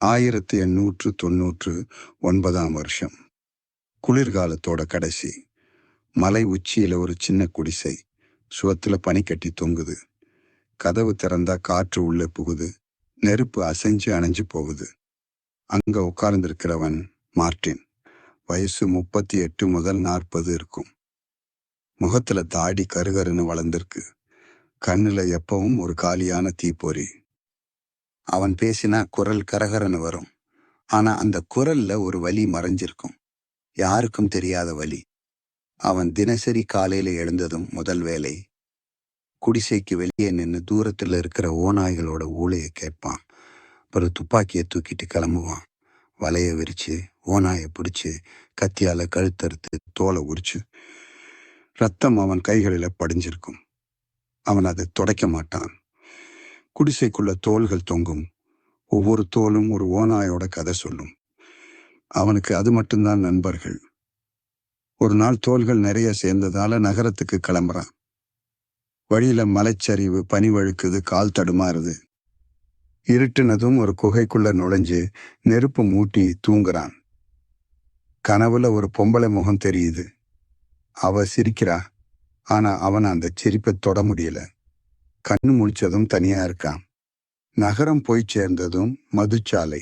ஆயிரத்தி எண்ணூற்று தொன்னூற்று ஒன்பதாம் வருஷம். குளிர்காலத்தோட கடைசி. மலை உச்சியில் ஒரு சின்ன குடிசை. சுவத்தில் பனி கட்டி தொங்குது. கதவு திறந்தா காற்று உள்ளே புகுது. நெருப்பு அசைஞ்சு அணைஞ்சு போகுது. அங்கே உட்கார்ந்திருக்கிறவன் மார்டின் வயசு முப்பத்தி எட்டு முதல் நாற்பது இருக்கும். முகத்தில் தாடி கருகருன்னு வளர்ந்திருக்கு. கண்ணில் எப்பவும் ஒரு காலியான தீப்பொறி. அவன் பேசினா குரல் கரகரன்னு வரும். ஆனா அந்த குரல்ல ஒரு வலி மறைஞ்சிருக்கும். யாருக்கும் தெரியாத வலி. அவன் தினசரி காலையில எழுந்ததும் முதல் வேலை. குடிசைக்கு வெளியே நின்று தூரத்தில் இருக்கிற ஓநாய்களோட ஊழையை கேட்பான். அப்புறம் துப்பாக்கியை தூக்கிட்டு கிளம்புவான். வலைய விரிச்சு ஓநாயை பிடிச்சு கத்தியால கழுத்தறுத்து தோலை உரிச்சு. ரத்தம் அவன் கைகளில் படிஞ்சிருக்கும். அவன் அதை துடைக்க மாட்டான். குடிசைக்குள்ள தோள்கள் தொங்கும். ஒவ்வொரு தோலும் ஒரு ஓநாயோட கதை சொல்லும். அவனுக்கு அது மட்டும்தான் நண்பர்கள். ஒரு நாள் தோள்கள் நிறைய சேர்ந்ததால நகரத்துக்கு கிளம்புறான். வழியில மலைச்சரிவு பனி வழுக்குது கால் தடுமாறுது. இருட்டுனதும் ஒரு குகைக்குள்ள நுழைஞ்சு நெருப்பு மூட்டி தூங்குறான். கனவுல ஒரு பொம்பளை முகம் தெரியுது. அவ சிரிக்கிறா. ஆனா அவன் அந்த சிரிப்பை தொட முடியலை. கண்ணு முழிச்சதும் தனியா இருக்கான். நகரம் போய் சேர்ந்ததும் மதுச்சாலை.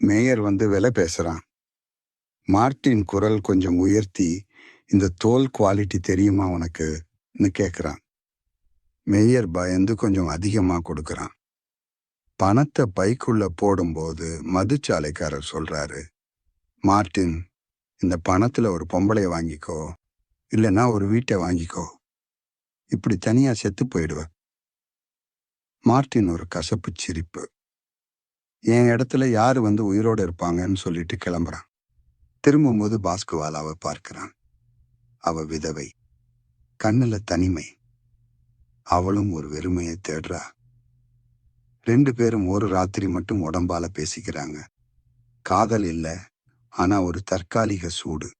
மேயர் வந்து விலை பேசுறான். மார்ட்டின் குரல் கொஞ்சம் உயர்த்தி இந்த தோல் குவாலிட்டி தெரியுமா உனக்குன்னு கேட்குறான் மேயர் பயந்து கொஞ்சம் அதிகமாக கொடுக்குறான். பணத்தை பைக்குள்ள போடும்போது மதுச்சாலைக்காரர் சொல்றாரு மார்ட்டின் இந்த பணத்தில் ஒரு பொம்பளை வாங்கிக்கோ இல்லைன்னா ஒரு வீட்டை வாங்கிக்கோ. இப்படி தனியாக செத்து போயிடுவேன் மார்ட்டின் ஒரு கசப்பு சிரிப்பு. என் இடத்துல யார் வந்து உயிரோடு இருப்பாங்கன்னு சொல்லிட்டு கிளம்புறான். திரும்பும்போது பாஸ்குவாலாவை பார்க்கிறான். அவ விதவை. கண்ணில் தனிமை. அவளும் ஒரு வெறுமையை தேடுறா. ரெண்டு பேரும் ஒரு ராத்திரி மட்டும் உடம்பால பேசிக்கிறாங்க. காதல் இல்லை ஆனா ஒரு தற்காலிக சூடு.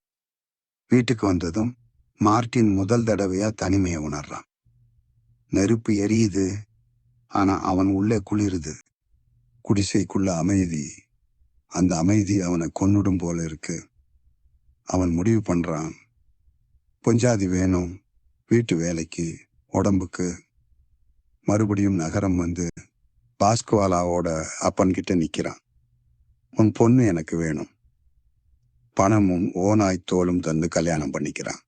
வீட்டுக்கு வந்ததும் மார்ட்டின் முதல் தடவையா தனிமையை உணர்றான். நெருப்பு எரியுது ஆனா அவன் உள்ளே குளிருது. குடிசைக்குள்ள அமைதி. அந்த அமைதி அவனை கொன்னுடும் போல இருக்கு. அவன் முடிவு பண்றான். பொஞ்சாதி வேணும். வீட்டு வேலைக்கு உடம்புக்கு. மறுபடியும் நகரம் வந்து பாஸ்குவாலாவோட அப்பன்கிட்ட நிற்கிறான் உன் பொண்ணு எனக்கு வேணும். பணமும் ஓனாய் தோலும் தந்து கல்யாணம் பண்ணிக்கிறான்.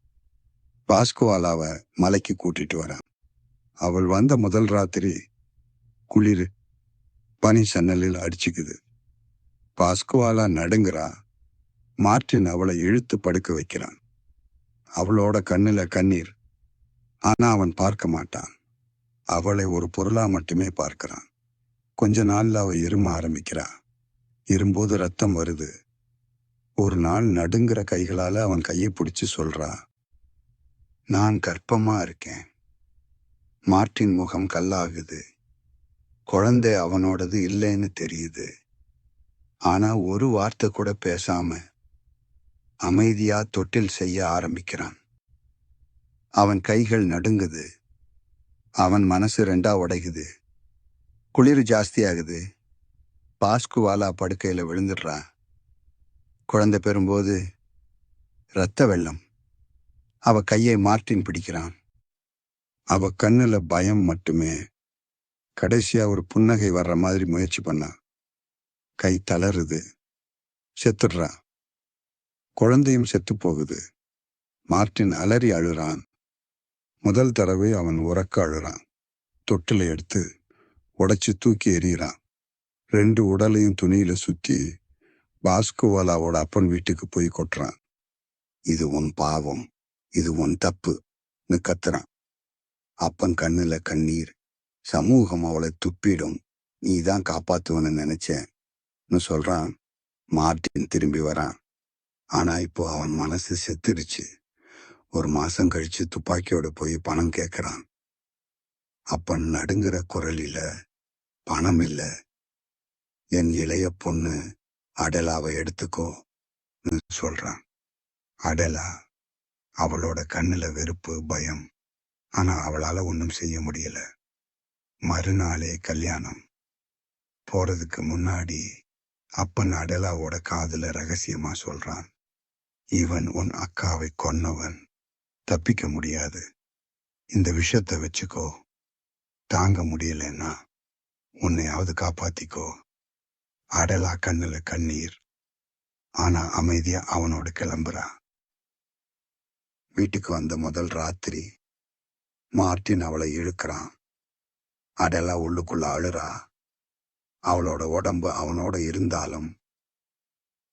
பாஸ்குவாலாவை மலைக்கு கூட்டிட்டு வரான். அவள் வந்த முதல் ராத்திரி குளிர். பனி சன்னலில் அடிச்சுக்குது. பாஸ்குவாலா நடுங்குறா. மார்ட்டின் அவளை இழுத்து படுக்க வைக்கிறான். அவளோட கண்ணில் கண்ணீர். ஆனா அவன் பார்க்க மாட்டான். அவளை ஒரு பொருளா மட்டுமே பார்க்கிறான். கொஞ்ச நாள்ல அவள் இரும ஆரம்பிக்கிறா. இரும்போது ரத்தம் வருது. ஒரு நாள் நடுங்கிற கைகளால அவன் கையை பிடிச்சு சொல்றா. நான் கற்பமாக இருக்கேன். மார்ட்டின் முகம் கல்லாகுது. குழந்தை அவனோடது இல்லைன்னு தெரியுது. ஆனா ஒரு வார்த்தை கூட பேசாம அமைதியா தொட்டில் செய்ய ஆரம்பிக்கிறான். அவன் கைகள் நடுங்குது. அவன் மனசு ரெண்டா உடைகுது குளிர் ஜாஸ்தியாகுது. பாஸ்குவாலா படுக்கையில் விழுந்துடுறான் குழந்தை பெறும்போது இரத்த வெள்ளம். அவ கையை மார்ட்டின் பிடிக்கிறான். அவ கண்ணில் பயம் மட்டுமே. கடைசியா ஒரு புன்னகை வர்ற மாதிரி முயற்சி பண்ணான் கை தளருது. செத்துடுறான் குழந்தையும் செத்து போகுது. மார்ட்டின் அலறி அழுறான். முதல் தடவை அவன் உறக்க அழுறான். தொட்டில எடுத்து உடைச்சு தூக்கி எறிகிறான். ரெண்டு உடலையும் துணியில சுத்தி பாஸ்குவாலாவோட அப்பன் வீட்டுக்கு போய் கொட்டுறான். இது உன் பாவம். இது உன் தப்புன்னு கத்துறான். அப்பன் கண்ணுல கண்ணீர். சமூகம் அவளை துப்பிடும். நீ தான் காப்பாத்துவன்னு நினைச்சேன்னு சொல்றான். மார்டின் திரும்பி வரான். ஆனா இப்போ அவன் மனசு செத்துருச்சு ஒரு மாசம் கழிச்சு துப்பாக்கியோட போய் பணம் கேட்கறான் அப்பன் நடுங்கிற குரலில பணம் இல்ல. என் இளைய பொண்ணு அடலாவை எடுத்துக்கோ. சொல்றான். அடலா அவளோட கண்ணுல வெறுப்பு பயம். ஆனா அவளால ஒன்றும் செய்ய முடியல. மறுநாளே கல்யாணம். போறதுக்கு முன்னாடி அப்பன் அடலாவோட காதுல ரகசியமா சொல்றான் இவன் உன் அக்காவை கொன்னவன். தப்பிக்க முடியாது. இந்த விஷயத்தை வச்சுக்கோ. தாங்க முடியலன்னா உன்னையாவது காப்பாத்திக்கோ அடலா கண்ணுல கண்ணீர். ஆனா அமைதியா அவனோட கிளம்புறா. வீட்டுக்கு வந்த முதல் ராத்திரி மார்ட்டின் அவளை இழுக்கிறான். அடலா உள்ளுக்குள்ள அழுறா. அவளோட உடம்பு அவனோட இருந்தாலும்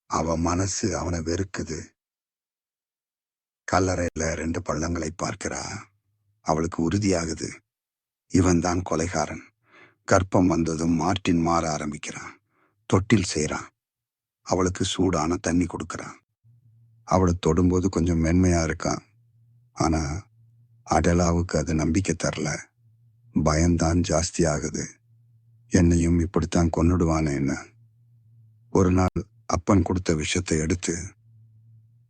அவ மனசு அவனை வெறுக்குது. கல்லறையில ரெண்டு பள்ளங்களை பார்க்கிறா. அவளுக்கு உறுதியாகுது. இவன் தான் கொலைகாரன். கர்ப்பம் வந்ததும் மார்ட்டின் மாற ஆரம்பிக்கிறான். தொட்டில் செய்கிறான் அவளுக்கு சூடான தண்ணி கொடுக்கறான். அவளை தொடும்போது கொஞ்சம் மென்மையா இருக்கான். ஆனா அடலாவுக்கு அது நம்பிக்கை தரல. பயம்தான் ஜாஸ்தி ஆகுது என்னையும் இப்படித்தான் கொன்னுடுவானேன்னு ஒரு நாள் அப்பன் கொடுத்த விஷயத்தை எடுத்து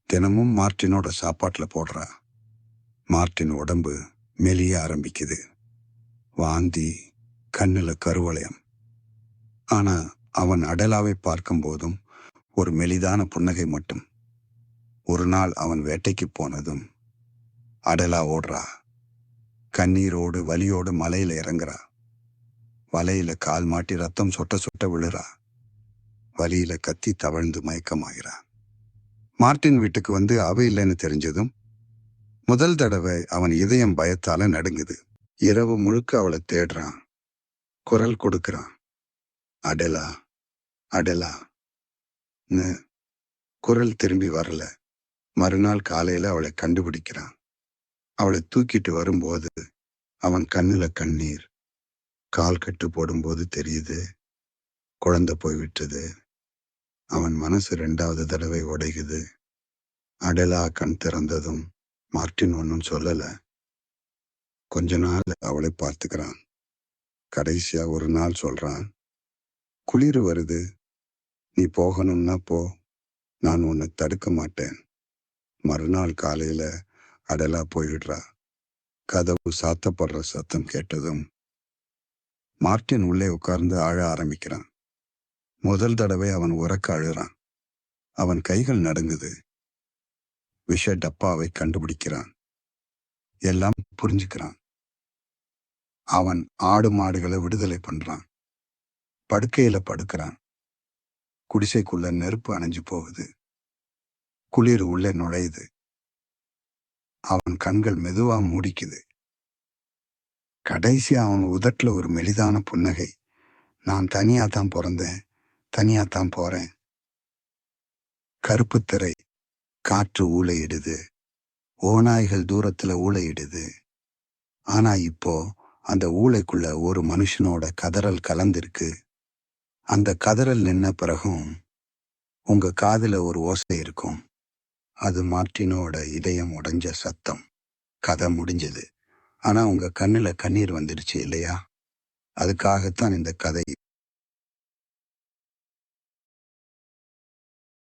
தினமும் மார்ட்டினோட சாப்பாட்டில் போடுறா. மார்ட்டின் உடம்பு மெலிய ஆரம்பிக்குது. வாந்தி கண்ணில் கருவளையம். ஆனால் அவன் அடலாவை பார்க்கும்போதும் ஒரு மெலிதான புன்னகை மட்டும். ஒரு நாள் அவன் வேட்டைக்கு போனதும் அடலா ஓடுறா. கண்ணீரோடு வலியோடு மலையில இறங்குறா. வலையில கால் மாட்டி ரத்தம் சொட்ட சொட்ட விழுறா. வலியில கத்தி தவழ்ந்து மயக்கமாகிறா மார்ட்டின் வீட்டுக்கு வந்து அவ இல்லைன்னு தெரிஞ்சதும் முதல் தடவை அவன் இதயம் பயத்தால நடுங்குது. இரவு முழுக்க அவளை தேடுறான். குரல் கொடுக்கிறான். அடலா அடலா குரல் திரும்பி வரல. மறுநாள் காலையில அவளை கண்டுபிடிக்கிறான். அவளை தூக்கிட்டு வரும்போது அவன் கண்ணில் கண்ணீர். கால் கட்டு போடும்போது தெரியுது. குழந்தை போய்விட்டது அவன் மனசு ரெண்டாவது தடவை உடைகுது அடலா கண் திறந்ததும் மார்ட்டின் ஒன்றும் சொல்லலை. கொஞ்ச நாள் அவளை பார்த்துக்கிறான். கடைசியா ஒரு நாள் சொல்றான் குளிர் வருது. நீ போகணும்னா போ. நான் உன்னை தடுக்க மாட்டேன். மறுநாள் காலையில அடலா போயிடுறா. கதவு சாத்தப்படுற சத்தம் கேட்டதும் மார்ட்டின் உள்ளே உட்கார்ந்து அழ ஆரம்பிக்கிறான். முதல் தடவை அவன் உறக்க அழுறான். அவன் கைகள் நடுங்குது. விஷ டப்பாவை கண்டுபிடிக்கிறான். எல்லாம் புரிஞ்சுக்கிறான். அவன் ஆடு மாடுகளை விடுதலை பண்றான். படுக்கையில படுக்கிறான். குடிசைக்குள்ள நெருப்பு அணைஞ்சு போகுது. குளிர் உள்ளே நுழையுது. அவன் கண்கள் மெதுவா மூடிக்குது. கடைசி அவன் உதட்டுல ஒரு மெலிதான புன்னகை. நான் தனியா தான் பிறந்தேன். தனியா தான் போறேன். கருப்பு திரை காற்று ஊழையிடுது ஓநாய்கள் தூரத்துல ஊழையிடுது ஆனா இப்போ அந்த ஊளைக்குள்ள ஒரு மனுஷனோட கதறல் கலந்திருக்கு. அந்த கதறல் நின்ன பிறகும் உங்க காதுல ஒரு ஓசை இருக்கும். அது மார்ட்டினோட இதயம் உடைஞ்ச சத்தம். கதை முடிஞ்சது. ஆனால் உங்கள் கண்ணில் கண்ணீர் வந்துடுச்சு இல்லையா? அதுக்காகத்தான் இந்த கதை